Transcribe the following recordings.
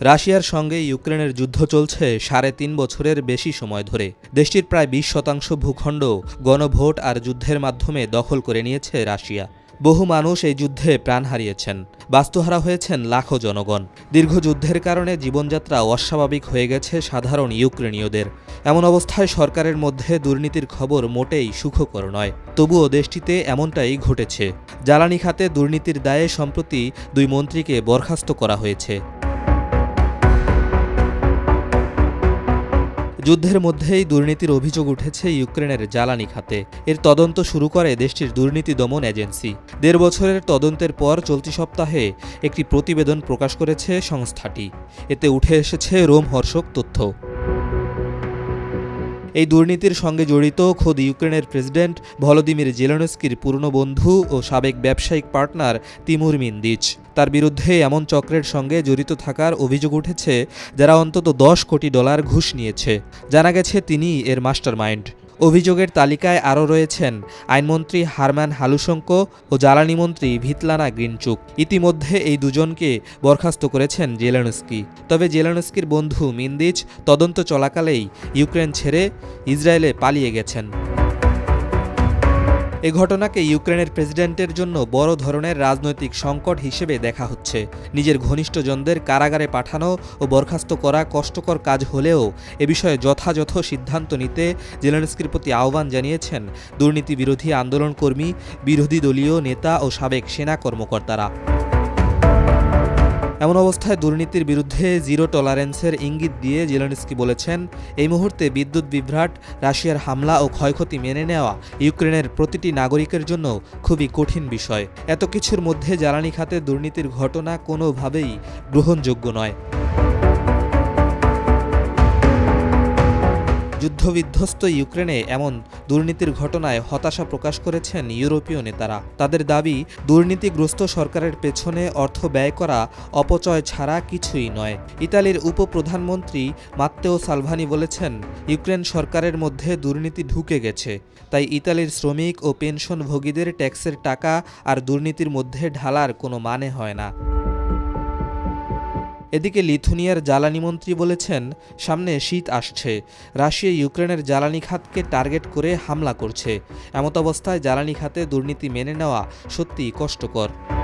রাশিয়ার সঙ্গে ইউক্রেনের যুদ্ধ চলছে সাড়ে তিন বছরের বেশি সময় ধরে। দেশটির প্রায় বিশ শতাংশ ভূখণ্ড গণভোট আর যুদ্ধের মাধ্যমে দখল করে নিয়েছে রাশিয়া। বহু মানুষ এই যুদ্ধে প্রাণ হারিয়েছেন। বাস্তুহারা হয়েছেন লাখো জনগণ। দীর্ঘ যুদ্ধের কারণে জীবনযাত্রা অস্বাভাবিক হয়ে গেছে সাধারণ ইউক্রেনীয়দের। এমন অবস্থায় সরকারের মধ্যে দুর্নীতির খবর মোটেই সুখকর নয়। তবুও দেশটিতে এমনটাই ঘটেছে। জ্বালানি খাতে দুর্নীতির দায়ে সম্প্রতি দুই মন্ত্রীকে বরখাস্ত করা হয়েছে। যুদ্ধের মধ্যেই দুর্নীতির অভিযোগ উঠেছে ইউক্রেনের জ্বালানি খাতে। এর তদন্ত শুরু করে দেশটির দুর্নীতি দমন এজেন্সি। দেড় বছরের তদন্তের পর চলতি সপ্তাহে একটি প্রতিবেদন প্রকাশ করেছে সংস্থাটি। এতে উঠে এসেছে রোমহর্ষক তথ্য। এই দুর্নীতির সঙ্গে জড়িত খোদ ইউক্রেনের প্রেসিডেন্ট ভলোদিমির জেলানস্কির পুরনো বন্ধু ও সাবেক ব্যবসায়িক পার্টনার তিমুর মিন্দিচ। তার বিরুদ্ধে এমন চক্রের সঙ্গে জড়িত থাকার অভিযোগ উঠেছে, যারা অন্তত দশ কোটি ডলার ঘুষ নিয়েছে। জানা গেছে তিনি এর মাস্টারমাইন্ড। অভিযোগের তালিকায় আরও রয়েছেন আইনমন্ত্রী হারম্যান হালুশঙ্ক ও জ্বালানি মন্ত্রী ভিতলানা গ্রিনচুক। ইতিমধ্যে এই দুজনকে বরখাস্ত করেছেন জেলেনস্কি। তবে জেলেনস্কির বন্ধু মিন্দিচ তদন্ত চলাকালেই ইউক্রেন ছেড়ে ইসরায়েলে পালিয়ে গেছেন। এ ঘটনাকে ইউক্রেনের প্রেসিডেন্টের জন্য বড় ধরনের রাজনৈতিক সংকট হিসেবে দেখা হচ্ছে। নিজের ঘনিষ্ঠজনদের কারাগারে পাঠানো ও বরখাস্ত করা কষ্টকর কাজ হলেও এ বিষয়ে যথাযথ সিদ্ধান্ত নিতে জেলেনস্কির প্রতি আহ্বান জানিয়েছেন দুর্নীতি বিরোধী আন্দোলনকর্মী, বিরোধী দলীয় নেতা ও সাবেক সেনা কর্মকর্তারা। এমন অবস্থায় দুর্নীতির বিরুদ্ধে জিরো টলারেন্সের ইঙ্গিত দিয়ে জেলেনস্কি বলেছেন, এই মুহূর্তে বিদ্যুৎ বিভ্রাট, রাশিয়ার হামলা ও ক্ষয়ক্ষতি মেনে নেওয়া ইউক্রেনের প্রতিটি নাগরিকের জন্য খুবই কঠিন বিষয়। এত কিছুর মধ্যে জ্বালানি খাতে দুর্নীতির ঘটনা কোনোভাবেই গ্রহণযোগ্য নয়। যুদ্ধবিধ্বস্ত ইউক্রেনে এমন দুর্নীতির ঘটনায় হতাশা প্রকাশ করেছেন ইউরোপীয় নেতারা। তাদের দাবি, দুর্নীতিগ্রস্ত সরকারের পেছনে অর্থ ব্যয় করা অপচয় ছাড়া কিছুই নয়। ইতালির উপপ্রধানমন্ত্রী মাত্তেও সালভানি বলেছেন, ইউক্রেন সরকারের মধ্যে দুর্নীতি ঢুকে গেছে। তাই ইতালির শ্রমিক ও পেনশনভোগীদের ট্যাক্সের টাকা আর দুর্নীতির মধ্যে ঢালার কোনো মানে হয় না। এদিকে লিথুনিয়ার জ্বালানি মন্ত্রী বলেছেন, সামনে শীত আসছে। রাশিয়া ইউক্রেনের জ্বালানি খাতকে টার্গেট করে হামলা করছে। এমত অবস্থায় জ্বালানি খাতে দুর্নীতি মেনে নেওয়া সত্যিই কষ্টকর।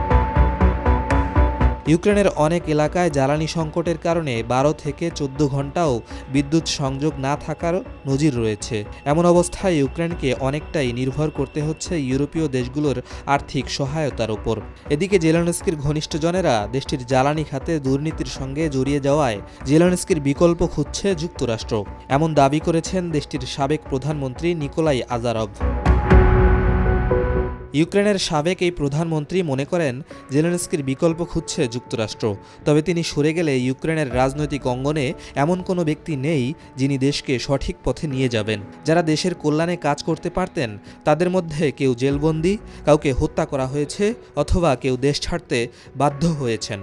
ইউক্রেনের অনেক এলাকায় জ্বালানি সংকটের কারণে বারো থেকে চোদ্দ ঘন্টাও বিদ্যুৎ সংযোগ না থাকার নজির রয়েছে। এমন অবস্থায় ইউক্রেনকে অনেকটাই নির্ভর করতে হচ্ছে ইউরোপীয় দেশগুলোর আর্থিক সহায়তার ওপর। এদিকে জেলেনস্কির ঘনিষ্ঠজনেরা দেশটির জ্বালানি খাতে দুর্নীতির সঙ্গে জড়িয়ে যাওয়ায় জেলেনস্কির বিকল্প খুঁজছে যুক্তরাষ্ট্র। এমন দাবি করেছেন দেশটির সাবেক প্রধানমন্ত্রী নিকোলাই আজারভ ইউক্রেনের সাবেক এই প্রধানমন্ত্রী মনে করেন জেলেনস্কির বিকল্প খুঁজছে যুক্তরাষ্ট্র। তবে তিনি সরে গেলে ইউক্রেনের রাজনৈতিক অঙ্গনে এমন কোনো ব্যক্তি নেই যিনি দেশকে সঠিক পথে নিয়ে যাবেন। যারা দেশের কল্যাণে কাজ করতে পারতেন, তাদের মধ্যে কেউ জেলবন্দি, কাউকে হত্যা করা হয়েছে, অথবা কেউ দেশ ছাড়তে বাধ্য হয়েছেন।